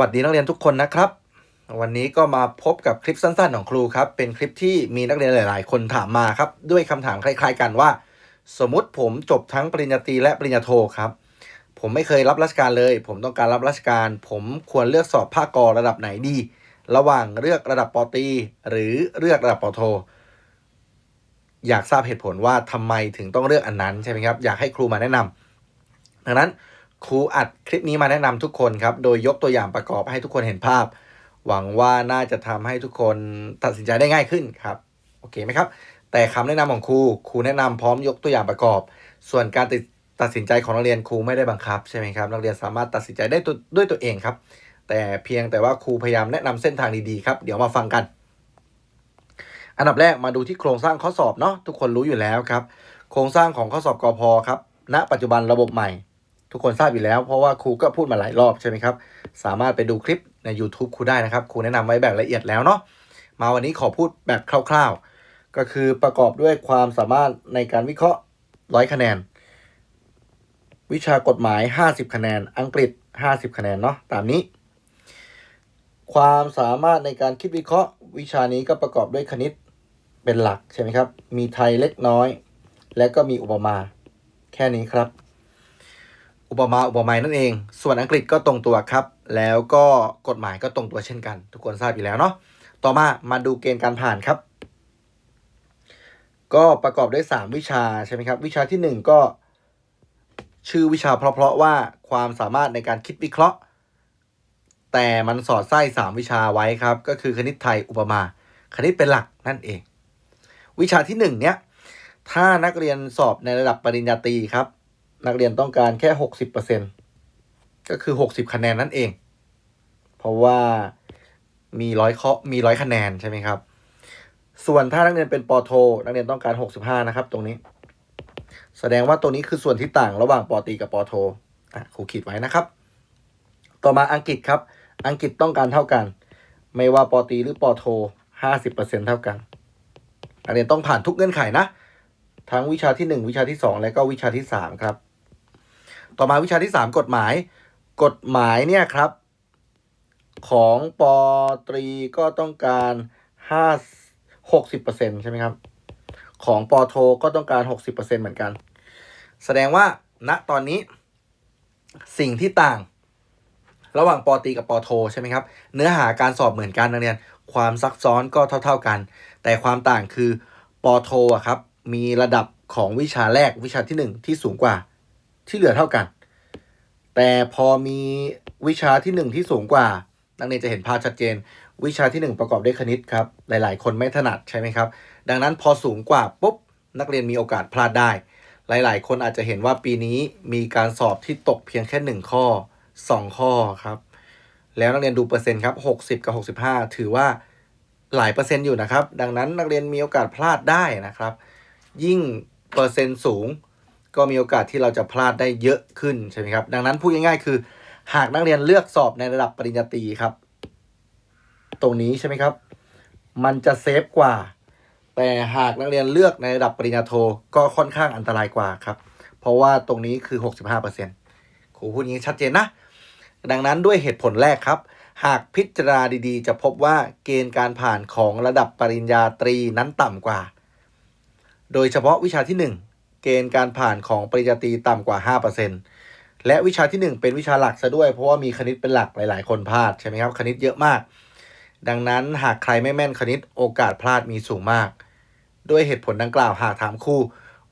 วัสดีนักเรียนทุกคนนะครับ วันนี้ก็มาพบกับคลิปสั้นๆ ของครูครับ เป็นคลิปที่มีนักเรียนหลาย ๆ คนถามมาครับ ด้วยคำถามคล้าย ๆ กันว่า สมมติผมจบทั้งปริญญาตรีและปริญญาโทครับ ผมไม่เคยรับราชการเลย ผมต้องการรับราชการ ผมควรเลือกสอบภาคกอระดับไหนดี ระหว่างเลือกระดับปตรีหรือเลือกระดับปโท อยากทราบเหตุผลว่าทำไมถึงต้องเลือกอันนั้นใช่ไหมครับ อยากให้ครูมาแนะนำดังนั้น ครูอัดคลิปนี้มาแนะนำทุกคนครับ โดยยกตัวอย่างประกอบให้ทุกคนเห็นภาพ หวังว่าน่าจะทำให้ทุกคนตัดสินใจได้ง่ายขึ้นครับ โอเคไหมครับ แต่คำแนะนำของครู ครูแนะนำพร้อมยกตัวอย่างประกอบ ส่วนการติดตัดสินใจของนักเรียนครูไม่ได้บังคับใช่ไหมครับ นักเรียนสามารถตัดสินใจได้ด้วยตัวเองครับ แต่เพียงแต่ว่าครูพยายามแนะนำเส้นทางดีๆครับ เดี๋ยวมาฟังกัน อันดับแรกมาดูที่โครงสร้างข้อสอบเนาะทุกคนรู้อยู่แล้วครับ โครงสร้างของข้อสอบกอพอครับ ณ ปัจจุบันระบบใหม่ ทุกคนทราบอยู่แล้ว เพราะว่าครูก็พูดมาหลายรอบใช่ไหมครับ สามารถไปดูคลิปใน YouTube ครูได้นะครับ ครูแนะนำไว้แบบละเอียดแล้วเนาะ มาวันนี้ขอพูดแบบคร่าว ๆ ก็คือประกอบด้วยความสามารถในการวิเคราะห์ร้อยคะแนน วิชากฎหมาย 50 คะแนน อังกฤษ 50 คะแนนเนาะ ตามนี้ ความสามารถในการคิดวิเคราะห์ วิชานี้ก็ประกอบด้วยคณิตเป็นหลักใช่ไหมครับ มีไทยเล็กน้อย และก็มีอุปมา แค่นี้ครับ อุปมาอุปไมยนั่นเอง ส่วนอังกฤษก็ตรงตัวครับ แล้วก็กฎหมายก็ตรงตัวเช่นกัน ทุกคนทราบอยู่แล้วเนาะต่อมามาดูเกณฑ์การผ่านครับ ก็ประกอบด้วย 3 วิชาใช่ไหมครับ วิชาที่ 1 ก็ ชื่อวิชาเพราะๆว่าความสามารถในการคิดวิเคราะห์ แต่มันสอดไส้ 3 วิชาไว้ครับ ก็คือคณิตไทยอุปมา คณิตเป็นหลักนั่นเอง วิชาที่ 1 เนี้ยถ้านักเรียนสอบในระดับปริญญาตรีครับ นักเรียนต้องการแค่หกสิบเปอร์เซ็นก็คือหกสิบคะแนนนั่นเอง เพราะว่ามีร้อยข้อมีร้อยคะแนนใช่ไหมครับ ส่วนถ้านักเรียนเป็นปอโท นักเรียนต้องการหกสิบห้านะครับ ตรงนี้ แสดงว่าตรงนี้คือส่วนที่ต่างระหว่างปอตีกับปอโทอะครูขีดไว้นะครับ ต่อมาอังกฤษครับ อังกฤษต้องการเท่ากัน ไม่ว่าปอตีหรือปอโทห้าสิบเปอร์เซ็นเท่ากัน นักเรียนต้องผ่านทุกเงื่อนไขนะ ทั้งวิชาที่ 1 วิชาที่ 2 และก็วิชาที่ 3 ครับ ต่อมาวิชาที่ 3 กฎหมาย กฎหมายเนี่ยครับ ของปอตรีก็ต้องการ5 60%ใช่ไหมครับ ของปอโทก็ต้องการ60%เหมือนกัน แสดงว่าณตอนนี้สิ่งที่ต่าง ระหว่างปอตรีกับปอโทใช่ไหมครับ เนื้อหาการสอบเหมือนกันนักเรียนความซับซ้อนก็เท่า ๆกัน แต่ความต่างคือปอโทอะครับ มีระดับของวิชาแรกวิชาที่ 1 ที่สูงกว่า ที่เหลือเท่ากัน แต่พอมีวิชาที่ 1 ที่สูงกว่า นักเรียนจะเห็นภาพชัดเจน วิชาที่ 1 ประกอบด้วยคณิตครับ หลาย ๆ คนไม่ถนัดใช่ไหมครับ ดังนั้นพอสูงกว่าปุ๊บนักเรียนมีโอกาสพลาดได้ หลาย ๆ คนอาจจะเห็นว่าปีนี้มีการสอบที่ตกเพียงแค่ 1 ข้อ 2 ข้อครับ แล้วนักเรียนดูเปอร์เซ็นต์ครับ60 กับ 65 ถือว่าหลายเปอร์เซ็นต์อยู่นะครับ ดังนั้นนักเรียนมีโอกาสพลาดได้นะครับ ยิ่งเปอร์เซ็นต์สูง ก็มีโอกาสที่เราจะพลาดได้เยอะขึ้นใช่ไหมครับ ดังนั้นพูดง่ายๆคือ หากนักเรียนเลือกสอบในระดับปริญญาตรีครับ ตรงนี้ใช่ไหมครับ มันจะเซฟกว่า แต่หากนักเรียนเลือกในระดับปริญญาโทก็ค่อนข้างอันตรายกว่าครับ เพราะว่าตรงนี้คือ 65%ครูพูดอย่างนี้ชัดเจนนะ ดังนั้นด้วยเหตุผลแรกครับหากพิจารณาดีๆ จะพบว่าเกณฑ์การผ่านของระดับปริญญาตรีนั้นต่ำกว่า โดยเฉพาะวิชาที่1 เกณฑ์การผ่านของปริญญาตรีต่ำกว่า 5%และวิชาที่ 1 เป็นวิชาหลักซะด้วย เพราะว่ามีคณิตเป็นหลักหลาย ๆ คนพลาดใช่ไหมครับ คณิตเยอะมาก ดังนั้นหากใครไม่แม่นคณิตโอกาสพลาดมีสูงมาก ด้วยเหตุผลดังกล่าวหากถามครู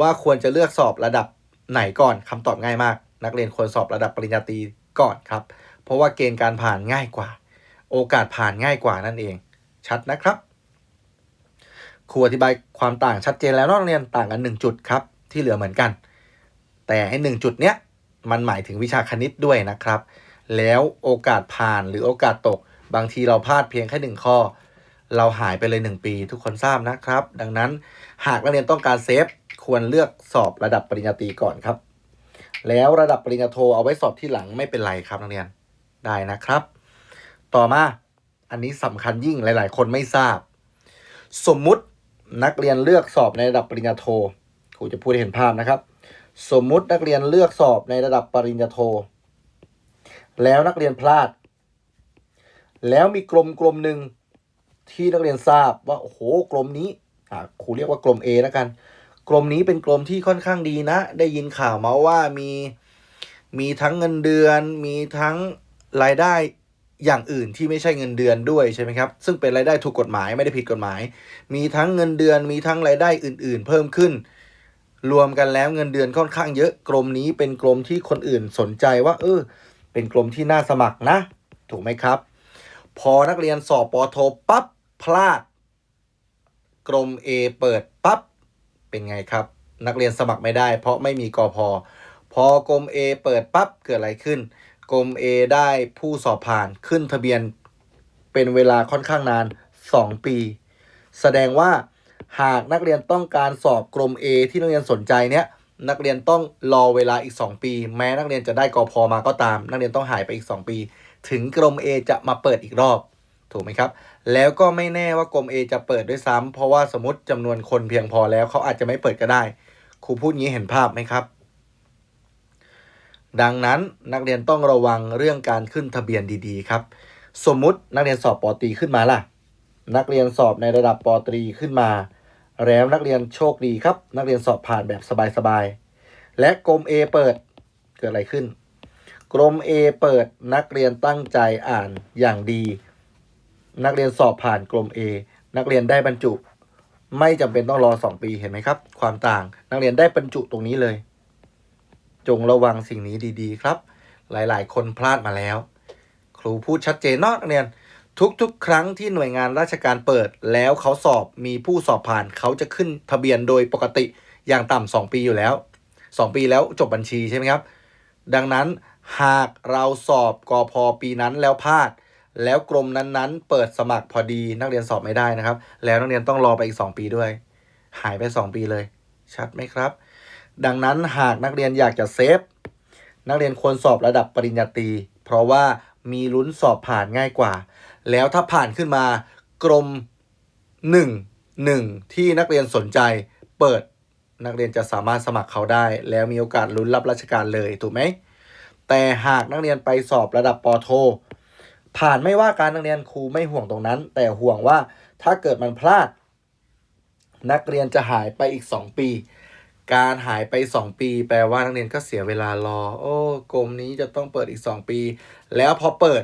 ว่าควรจะเลือกสอบระดับไหนก่อนคำตอบง่ายมาก นักเรียนควรสอบระดับปริญญาตรีก่อนครับ เพราะว่าเกณฑ์การผ่านง่ายกว่า โอกาสผ่านง่ายกว่านั่นเอง ชัดนะครับครูอธิบายความต่างชัดเจนแล้วนักเรียนต่างกัน 1 จุดครับ ที่เหลือเหมือนกัน แต่ไอ้หจุดเนี้ยมันหมายถึงวิชาคณิตด้วยนะครับ แล้วโอกาสผ่านหรือโอกาสตก บางทีเราพลาดเพียงแค่หนึ่งข้อ เราหายไปเลย 1 ปี ทุกคนทราบนะครับ ดังนั้นหากนักเรียนต้องการเซฟควรเลือกสอบระดับปริญญาตรีก่อนครับ แล้วระดับปริญญาโทเอาไว้สอบที่หลังไม่เป็นไรครับนักเรียนได้นะครับ ต่อมาอันนี้สำคัญยิ่งหลาย ๆ คนไม่ทราบ สมมุตินักเรียนเลือกสอบในระดับปริญญาโท ครูจะพูดให้เห็นภาพนะครับ สมมุตินักเรียนเลือกสอบในระดับปริญญาโท แล้วนักเรียนพลาด แล้วมีกรมกรมหนึ่งที่นักเรียนทราบว่าโอ้โหกรมนี้อ่าครูเรียกว่ากรม A แล้วกันกรมนี้เป็นกรมที่ค่อนข้างดีนะ ได้ยินข่าวมาว่ามีมีทั้งเงินเดือน มีทั้งรายได้อย่างอื่นที่ไม่ใช่เงินเดือนด้วยใช่ไหมครับ ซึ่งเป็นรายได้ถูกกฎหมายไม่ได้ผิดกฎหมาย มีทั้งเงินเดือนมีทั้งรายได้อื่น ๆ เพิ่มขึ้น รวมกันแล้วเงินเดือนค่อนข้างเยอะกรมนี้เป็นกรมที่คนอื่นสนใจว่า เออ เป็นกรมที่น่าสมัครนะ ถูกไหมครับ พอนักเรียนสอบปอโทปั๊บพลาด กรม A เปิดปั๊บเป็นไงครับ นักเรียนสมัครไม่ได้ เพราะไม่มีกอพอพอกรม A เปิดปั๊บเกิดอะไรขึ้น กรม A ได้ผู้สอบผ่านขึ้นทะเบียนเป็นเวลาค่อนข้างนาน 2 ปี แสดงว่า หากนักเรียนต้องการสอบกรม A ที่นักเรียนสนใจเนี้ยนักเรียนต้องรอเวลาอีก 2 ปี แม้นักเรียนจะได้กอพอมาก็ตาม นักเรียนต้องหายไปอีก 2 ปี ถึงกรม A จะมาเปิดอีกรอบ ถูกไหมครับ แล้วก็ไม่แน่ว่ากรม A จะเปิดด้วยซ้ำเพราะว่าสมมติจำนวนคนเพียงพอแล้วเขาอาจจะไม่เปิดก็ได้ ครูพูดงี้เห็นภาพไหมครับ ดังนั้นนักเรียนต้องระวังเรื่องการขึ้นทะเบียนดีๆ ครับ สมมุตินักเรียนสอบปอตรีขึ้นมาล่ะ นักเรียนสอบในระดับปอตรีขึ้นมา แล้วนักเรียนโชคดีครับ นักเรียนสอบผ่านแบบสบายๆ และกรม A เปิดเกิดอะไรขึ้นกรม A เปิดนักเรียนตั้งใจอ่านอย่างดี นักเรียนสอบผ่านกรม A นักเรียนได้บรรจุ ไม่จำเป็นต้องรอ 2 ปีเห็นไหมครับ ความต่างนักเรียนได้บรรจุตรงนี้เลย จงระวังสิ่งนี้ดีๆ ครับ หลายๆ คนพลาดมาแล้ว ครูพูดชัดเจนเนาะนักเรียน ทุกๆ ครั้งที่หน่วยงานราชการเปิด แล้วเขาสอบมีผู้สอบผ่านเขาจะขึ้นทะเบียนโดยปกติอย่างต่ำสองปีอยู่แล้ว2ปีแล้วจบบัญชีใช่ไหมครับ ดังนั้นหากเราสอบกอพอปีนั้นแล้วพลาด แล้วกรมนั้นๆ เปิดสมัครพอดีนักเรียนสอบไม่ได้นะครับ แล้วนักเรียนต้องรอไปอีก 2 ปีด้วย หายไป 2 ปีเลย ชัดไหมครับ ดังนั้นหากนักเรียนอยากจะเซฟนักเรียนควรสอบระดับปริญญาตรีเพราะว่ามีลุ้นสอบผ่านง่ายกว่า แล้วถ้าผ่านขึ้นมากรมหนึ่งหนึ่งที่นักเรียนสนใจเปิดนักเรียนจะสามารถสมัครเขาได้ แล้วมีโอกาสลุ้นรับราชการเลยถูกไหมแต่หากนักเรียนไปสอบระดับปโท ผ่านไม่ว่าการนักเรียนครูไม่ห่วงตรงนั้น แต่ห่วงว่าถ้าเกิดมันพลาด นักเรียนจะหายไปอีก 2 ปี การหายไป 2 ปี แปลว่านักเรียนก็เสียเวลารอ โอ้กรมนี้จะต้องเปิดอีก 2 ปี แล้วพอเปิด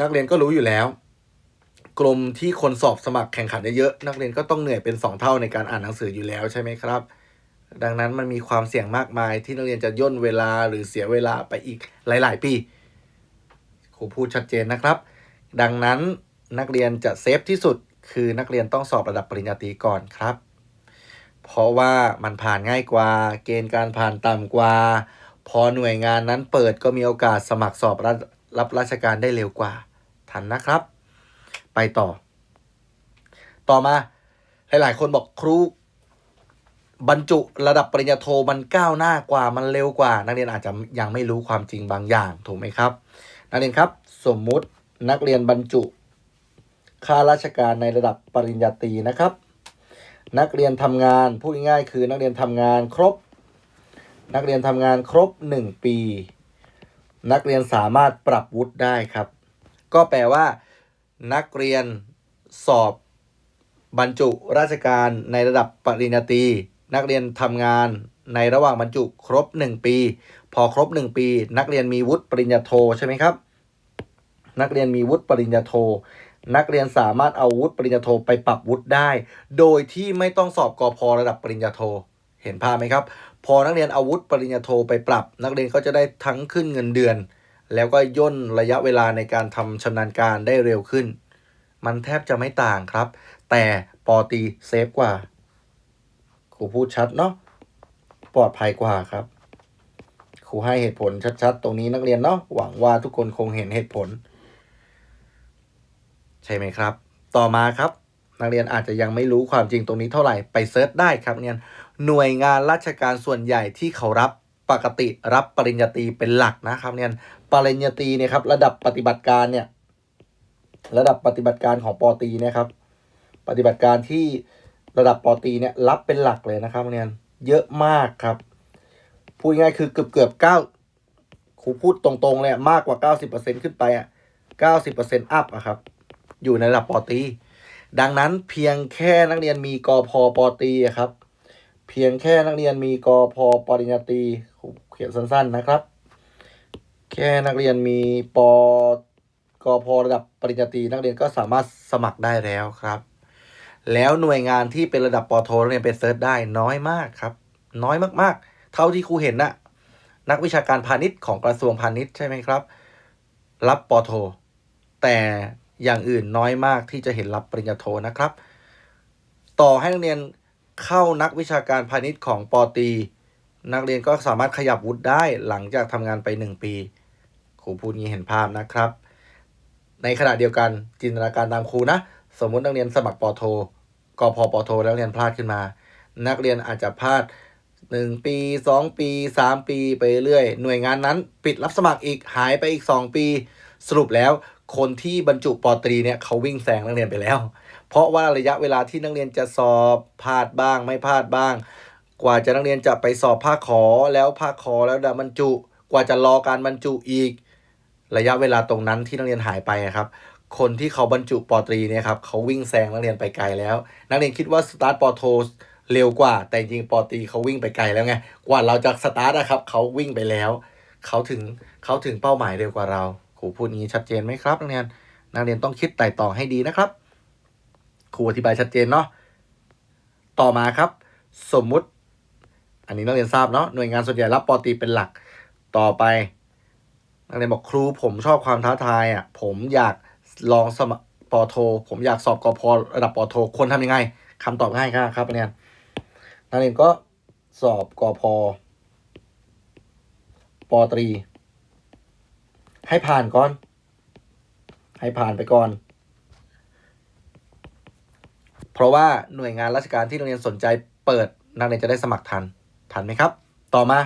นักเรียนก็รู้อยู่แล้ว กรมที่คนสอบสมัครแข่งขันเยอะๆนักเรียนก็ต้องเหนื่อยเป็น 2 เท่าในการอ่านหนังสืออยู่แล้วใช่ไหมครับ ดังนั้นมันมีความเสี่ยงมากมายที่นักเรียนจะย่นเวลาหรือเสียเวลาไปอีกหลาย ๆ ปีครูพูดชัดเจนนะครับ ดังนั้นนักเรียนจะเซฟที่สุดคือนักเรียนต้องสอบระดับปริญญาตรีก่อนครับ เพราะว่ามันผ่านง่ายกว่า เกณฑ์การผ่านต่ำกว่า พอหน่วยงานนั้นเปิดก็มีโอกาสสมัครสอบรับรับราชการได้เร็วกว่า ทันนะครับ ไปต่อ ต่อมาหลาย ๆ คนบอกครูบรรจุระดับปริญญาโทมันก้าวหน้ากว่ามันเร็วกว่า นักเรียนอาจจะยังไม่รู้ความจริงบางอย่าง ถูกไหมครับ นักเรียนครับ สมมุตินักเรียนบรรจุข้าราชการในระดับปริญญาตรีนะครับ นักเรียนทำงานพูดง่ายๆคือนักเรียนทำงานครบ นักเรียนทำงานครบ 1 ปี นักเรียนสามารถปรับวุฒิได้ครับ ก็แปลว่า นักเรียนสอบบรรจุราชการในระดับปริญญาตรีนักเรียนทำงานในระหว่างบรรจุครบ 1 ปี พอครบ 1 ปี นักเรียนมีวุฒิปริญญาโทใช่ไหมครับ นักเรียนมีวุฒิปริญญาโท นักเรียนสามารถเอาวุฒิปริญญาโทไปปรับวุฒิได้ โดยที่ไม่ต้องสอบกอพอระดับปริญญาโท เห็นภาพไหมครับ พอนักเรียนเอาวุฒิปริญญาโทไปปรับ นักเรียนก็จะได้ทั้งขึ้นเงินเดือน แล้วก็ย่นระยะเวลาในการทำชำนาญการได้เร็วขึ้น มันแทบจะไม่ต่างครับ แต่ปอตีเซฟกว่าครูพูดชัดเนาะปลอดภัยกว่าครับครูให้เหตุผลชัดๆ ตรงนี้นักเรียนเนาะหวังว่าทุกคนคงเห็นเหตุผล ใช่ไหมครับ ต่อมาครับ นักเรียนอาจจะยังไม่รู้ความจริงตรงนี้เท่าไหร่ไปเซิร์ชได้ครับเนี่ยหน่วยงานราชการส่วนใหญ่ที่เขารับ ปกติรับปริญญาตรีเป็นหลักนะครับเนี่ยปริญญาตรีเนี่ยครับระดับปฏิบัติการเนี่ยระดับปฏิบัติการของปอตีนะครับ ปฏิบัติการที่ระดับปอตีเนี่ยรับเป็นหลักเลยนะครับเนี่ยเยอะมากครับพูดง่ายคือเกือบเกือบเก้าครูพูดตรงๆเลยมากกว่า 90%ขึ้นไปอะ90%อัพอะครับ อยู่ในระดับปอตี ดังนั้นเพียงแค่นักเรียนมีกอพอปอตีครับ เพียงแค่นักเรียนมีกอพอปริญญาตรีเขียนสั้น ๆ นะครับ แค่นักเรียนมีปกพระดับปริญญาตรีนักเรียนก็สามารถสมัครได้แล้วครับ แล้วหน่วยงานที่เป็นระดับปอโทนักเรียนไปเซิร์ชได้น้อยมากครับ น้อยมากๆ เท่าที่ครูเห็นน่ะนักวิชาการพาณิชย์ของกระทรวงพาณิชย์ใช่ไหมครับ รับปอโท แต่อย่างอื่นน้อยมากที่จะเห็นรับปริญญาโทนะครับ ต่อให้นักเรียน เข้านักวิชาการพาณิชย์ของปอตี นักเรียนก็สามารถขยับวุฒิได้หลังจากทำงานไปหนึ่งปีครูพูดงี้เห็นภาพนะครับ ในขณะเดียวกันจินตนาการตามครูนะ สมมุตินักเรียนสมัครปอโทกพปอโทแล้วเรียนพลาดขึ้นมา นักเรียนอาจจะพลาดหนึ่งปีสองปีสามปีไปเรื่อยหน่วยงานนั้น ปิดรับสมัครอีกหายไปอีกสองปี สรุปแล้วคนที่บรรจุปอตรีเนี่ยเขาวิ่งแซงนักเรียนไปแล้ว เพราะว่าระยะเวลาที่นักเรียนจะสอบพลาดบ้าง ไม่พลาดบ้าง กว่าจะนักเรียนจะไปสอบภาคขอแล้วภาคขอแล้วดับบรรจุ กว่าจะรอการบรรจุอีก ระยะเวลาตรงนั้นที่นักเรียนหายไปครับ คนที่เขาบรรจุปอตรีเนี่ยครับเขาวิ่งแซงนักเรียนไปไกลแล้ว นักเรียนคิดว่าสตาร์ทปอโทเร็วกว่า แต่จริงปอตรีเขาวิ่งไปไกลแล้วไง กว่าเราจะสตาร์ทนะครับเขาวิ่งไปแล้ว เขาถึงเขาถึงเป้าหมายเร็วกว่าเราครูพูดงี้ชัดเจนไหมครับนักเรียน นักเรียนต้องคิดไต่ตองให้ดีนะครับ ครูอธิบายชัดเจนเนาะต่อมาครับ สมมุติ อันนี้นักเรียนทราบเนาะหน่วยงานส่วนใหญ่รับปอตีเป็นหลักต่อไปนักเรียนบอกครูผมชอบความท้าทายอะผมอยากลองสมัครปอโท ผมอยากสอบกอพอระดับปอโทควรทำยังไงคำตอบง่ายครับครับนักเรียนนักเรียนก็สอบกอพอปอตรี ให้ผ่านก่อน ให้ผ่านไปก่อน เพราะว่าหน่วยงานราชการที่โรงเรียนสนใจเปิดนักเรียนจะได้สมัครทันทันไหมครับ ต่อมา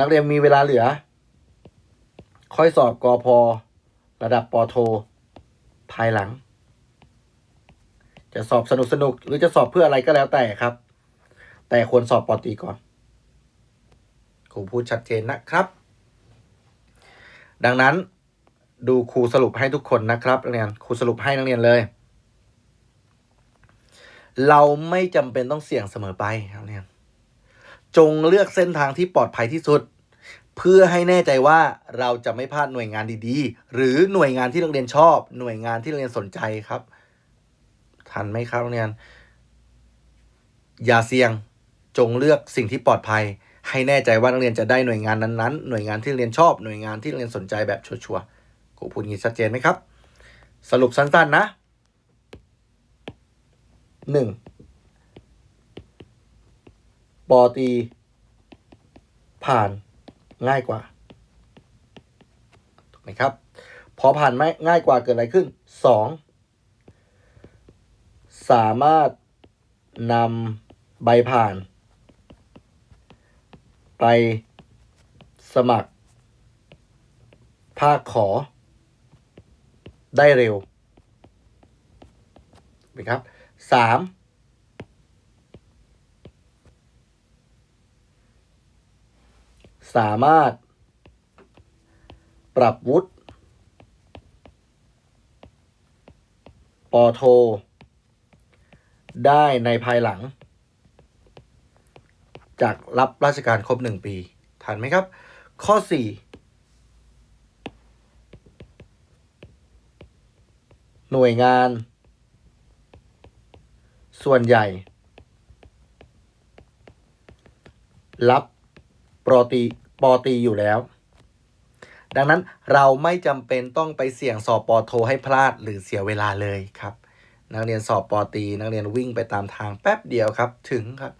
นักเรียนมีเวลาเหลือ ค่อยสอบกอพอระดับปอโท ภายหลัง จะสอบสนุกสนุกหรือจะสอบเพื่ออะไรก็แล้วแต่ครับ แต่ควรสอบปอตีก่อนครูพูดชัดเจนนะครับ ดังนั้นดูครูสรุปให้ทุกคนนะครับนักเรียนครูสรุปให้นักเรียนเลย เราไม่จำเป็นต้องเสี่ยงเสมอไปครับเนี่ยจงเลือกเส้นทางที่ปลอดภัยที่สุด เพื่อให้แน่ใจว่าเราจะไม่พลาดหน่วยงานดีๆ หรือหน่วยงานที่นักเรียนชอบ หน่วยงานที่นักเรียนสนใจครับ ทันไหมครับนักเรียน อย่าเสี่ยงจงเลือกสิ่งที่ปลอดภัย ให้แน่ใจว่านักเรียนจะได้หน่วยงานนั้นๆ หน่วยงานที่เรียนชอบ หน่วยงานที่เรียนสนใจแบบชัวร์ๆครูพูดงี้ชัดเจนไหมครับ สรุปสั้นๆนะ หนึ่งปอตี ผ่านง่ายกว่าถูกไหมครับ พอผ่านไม่ง่ายกว่าเกิดอะไรขึ้นสองสามารถนำใบผ่าน ไปสมัคร ภาคขอ ได้เร็วถูกไหมครับ สามสามารถ ปรับวุฒิปอโท ได้ในภายหลัง จากรับราชการครบหนึ่งปีทันไหมครับ ข้อสี่หน่วยงาน ส่วนใหญ่ รับโปอตรีปอตรีอยู่แล้ว ดังนั้นเราไม่จำเป็นต้องไปเสี่ยงสอบปอโทให้พลาดหรือเสียเวลาเลยครับ นักเรียนสอบปอตีนักเรียนวิ่งไปตามทางแป๊บเดียวครับถึงครับ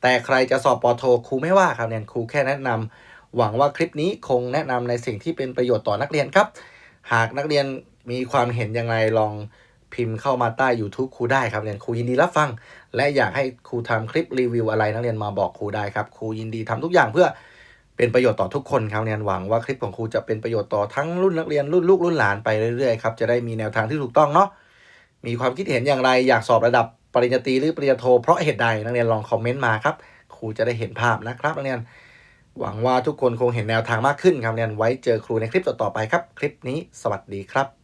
แต่ใครจะสอบปอโทครูไม่ว่าครับเรียนครูแค่แนะนำหวังว่าคลิปนี้คงแนะนำในสิ่งที่เป็นประโยชน์ต่อนักเรียนครับ หากนักเรียนมีความเห็นอย่างไรลอง พิมพ์เข้ามาใต้ YouTube ครูได้ครับเรียนครูยินดีรับฟัง และอยากให้ครูทำคลิปรีวิวอะไรนักเรียนมาบอกครูได้ครับครูยินดีทำทุกอย่างเพื่อเป็นประโยชน์ต่อทุกคนครับเรียนหวังว่าคลิปของครูจะเป็นประโยชน์ต่อทั้งรุ่นนักเรียนรุ่นลูกรุ่นหลานไปเรื่อยๆครับจะได้มีแนวทางที่ถูกต้องเนาะมีความคิดเห็นอย่างไรอยากสอบระดับปริญญาตรีหรือปริญญาโทเพราะเหตุใดนักเรียนลองคอมเมนต์มาครับครูจะได้เห็นภาพนะครับนักเรียนหวังว่าทุกคนคงเห็นแนวทางมากขึ้นครับเนี่ยไว้เจอครูในคลิปต่อๆไปครับ คลิปนี้สวัสดีครับ